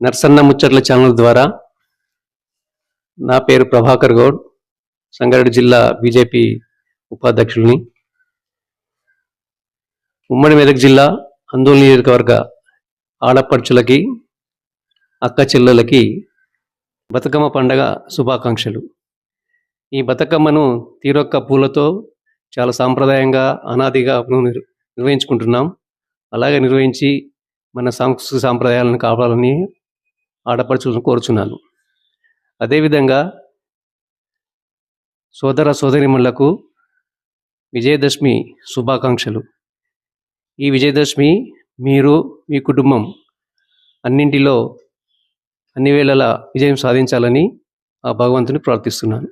Narsanna ముచ్చట్ల channel ద్వారా నా పేరు ప్రభాకర్ గౌడ్ సంగారెడ్డి జిల్లా బీజేపీ ఉపాధ్యక్షుల్ని. ఉమ్మడి మెదక్ జిల్లా అందోళన నియోజకవర్గ ఆడపడుచులకి అక్క చెల్లెలకి బతుకమ్మ పండగ శుభాకాంక్షలు. ఈ బతుకమ్మను తీరొక్క పూలతో చాలా సాంప్రదాయంగా అనాదిగా నిర్వహించుకుంటున్నాం. అలాగే నిర్వహించి మన సాంస్కృతిక సాంప్రదాయాలను కాపాడాలని ఆడపడుచు కోరుచున్నాను. అదేవిధంగా సోదర సోదరిమణులకు విజయదశమి శుభాకాంక్షలు. ఈ విజయదశమి మీరు మీ కుటుంబం అన్నింటిలో అన్ని వేళలా విజయం సాధించాలని ఆ భగవంతుని ప్రార్థిస్తున్నాను.